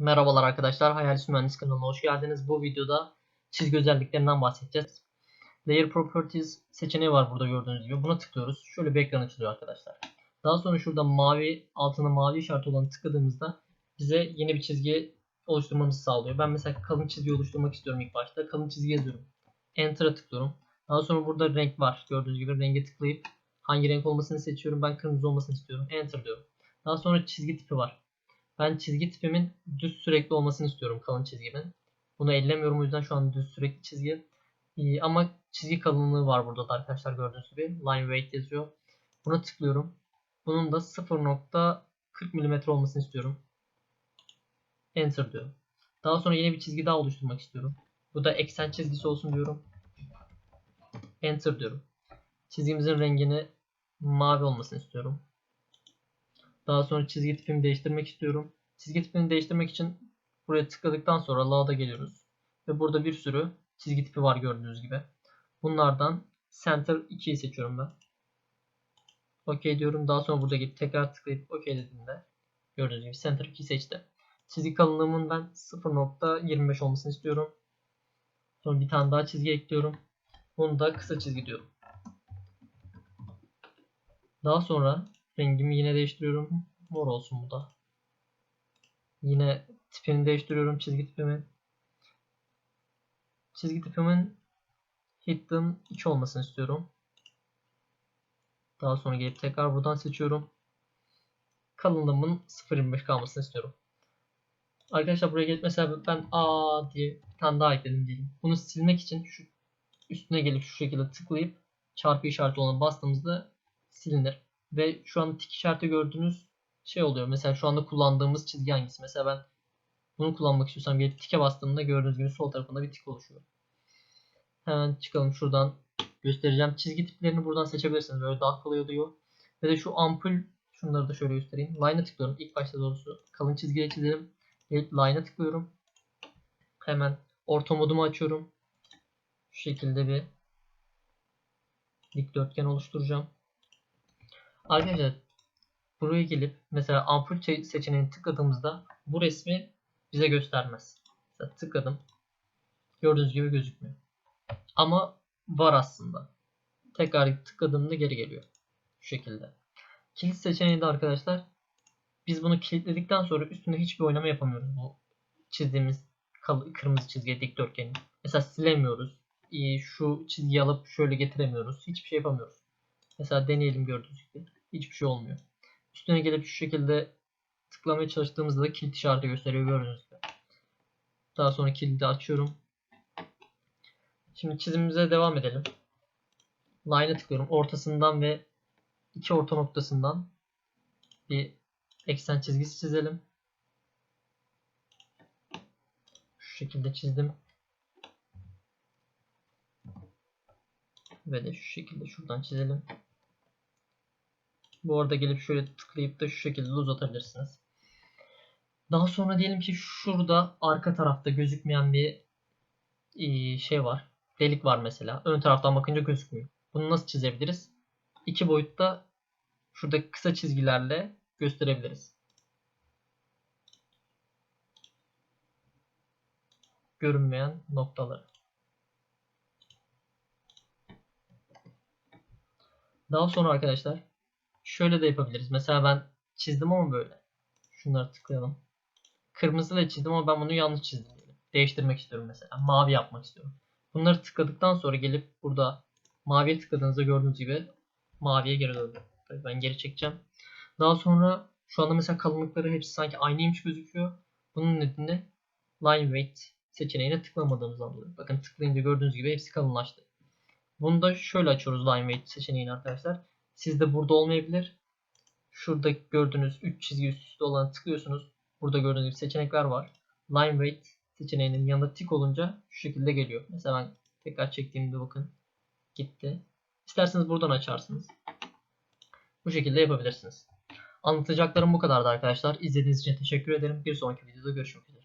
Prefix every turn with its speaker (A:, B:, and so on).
A: Merhabalar arkadaşlar, Hayalis Mühendis kanalına hoş geldiniz. Bu videoda çizgi özelliklerinden bahsedeceğiz. Layer Properties seçeneği var burada gördüğünüz gibi. Buna tıklıyoruz. Şöyle bir ekran açılıyor arkadaşlar. Daha sonra şurada mavi, altına mavi işareti olan tıkladığımızda bize yeni bir çizgi oluşturmamızı sağlıyor. Ben mesela kalın çizgi oluşturmak istiyorum ilk başta. Kalın çizgi yazıyorum. Enter'a tıklıyorum. Daha sonra burada renk var. Gördüğünüz gibi renge tıklayıp hangi renk olmasını seçiyorum. Ben kırmızı olmasını istiyorum. Enter diyorum. Daha sonra çizgi tipi var. Ben çizgi tipimin düz sürekli olmasını istiyorum kalın çizgimin. Bunu ellemiyorum o yüzden şu an düz sürekli çizgi. Ee, ama çizgi kalınlığı var burada da arkadaşlar gördüğünüz gibi. Line weight yazıyor. Buna tıklıyorum. Bunun da 0.40 mm olmasını istiyorum. Enter diyorum. Daha sonra yeni bir çizgi daha oluşturmak istiyorum. Bu da eksen çizgisi olsun diyorum. Enter diyorum. Çizgimizin rengini mavi olmasını istiyorum. Daha sonra çizgi tipimi değiştirmek istiyorum. Çizgi tipini değiştirmek için buraya tıkladıktan sonra La'da geliyoruz. Ve burada bir sürü çizgi tipi var gördüğünüz gibi. Bunlardan Center 2'yi seçiyorum ben. OK diyorum. Daha sonra burada gidip tekrar tıklayıp OK dediğimde gördüğünüz gibi Center 2'yi seçti. Çizgi kalınlığımın ben 0.25 olmasını istiyorum. Sonra bir tane daha çizgi ekliyorum. Bunu da kısa çizgi diyorum. Daha sonra rengimi yine değiştiriyorum. Mor olsun bu da. Yine tipini değiştiriyorum çizgi tipimin. Çizgi tipimin hidden 2 olmasını istiyorum. Daha sonra gelip tekrar buradan seçiyorum. Kalınlığımın 0.25 kalmasını istiyorum. Arkadaşlar buraya gelip mesela ben A diye bir tane daha ekledim diyelim. Bunu silmek için şu üstüne gelip şu şekilde tıklayıp çarpı işareti olan bastığımızda silinir. Ve şu an tik işareti gördüğünüz şey oluyor. Mesela şu anda kullandığımız çizgi hangisi? Mesela ben bunu kullanmak istiyorsam gelip tike bastığımda gördüğünüz gibi sol tarafında bir tik oluşuyor. Hemen çıkalım şuradan göstereceğim. Çizgi tiplerini buradan seçebilirsiniz. Böyle daha kolay oluyor. Ve de şu ampul şunları da şöyle göstereyim. Line'a tıklıyorum. İlk başta doğrusu kalın çizgiyle çizelim. Gelip line'a tıklıyorum. Hemen orta modumu açıyorum. Şu şekilde bir dikdörtgen oluşturacağım. Arkadaşlar buraya gelip mesela ampul seçeneğini tıkladığımızda bu resmi bize göstermez. Mesela tıkladım. Gördüğünüz gibi gözükmüyor. Ama var aslında. Tekrar tıkladığımda geri geliyor. Şu şekilde. Kilit seçeneği de arkadaşlar biz bunu kilitledikten sonra üstünde hiçbir oynama yapamıyoruz. Bu çizdiğimiz kırmızı çizgiye dikdörtgeni. Mesela silemiyoruz. Şu çizgiyi alıp şöyle getiremiyoruz. Hiçbir şey yapamıyoruz. Mesela deneyelim gördüğünüz gibi. Hiçbir şey olmuyor. Üstüne gelip şu şekilde tıklamaya çalıştığımızda da kilit işareti gösteriyor gördüğünüz gibi. Daha sonra kilidi açıyorum. Şimdi çizimimize devam edelim. Line'a tıklıyorum. Ortasından ve iki orta noktasından bir eksen çizgisi çizelim. Şu şekilde çizdim. Ve de şu şekilde şuradan çizelim. Bu arada gelip şöyle tıklayıp da şu şekilde uzatabilirsiniz. Daha sonra diyelim ki şurada arka tarafta gözükmeyen bir şey var. Delik var mesela. Ön taraftan bakınca gözükmüyor. Bunu nasıl çizebiliriz? İki boyutta şurada kısa çizgilerle gösterebiliriz. Görünmeyen noktaları. Daha sonra arkadaşlar şöyle de yapabiliriz. Mesela ben çizdim ama böyle. Şunları tıklayalım. Kırmızı da çizdim ama ben bunu yanlış çizdim. Değiştirmek istiyorum mesela. Mavi yapmak istiyorum. Bunları tıkladıktan sonra gelip burada maviye tıkladığınızda gördüğünüz gibi maviye geri döndü. Ben geri çekeceğim. Daha sonra şu anda mesela kalınlıkları hepsi sanki aynıymış gözüküyor. Bunun nedeni line weight seçeneğine tıklamadığımızdan dolayı. Bakın tıklayınca gördüğünüz gibi hepsi kalınlaştı. Bunu da şöyle açıyoruz line weight seçeneğini arkadaşlar. Sizde burada olmayabilir. Şurada gördüğünüz 3 çizgi üst üste olanı tıklıyorsunuz. Burada gördüğünüz gibi seçenekler var. Line weight seçeneğinin yanında tik olunca şu şekilde geliyor. Mesela ben tekrar çektiğimde bakın gitti. İsterseniz buradan açarsınız. Bu şekilde yapabilirsiniz. Anlatacaklarım bu kadardı arkadaşlar. İzlediğiniz için teşekkür ederim. Bir sonraki videoda görüşmek üzere.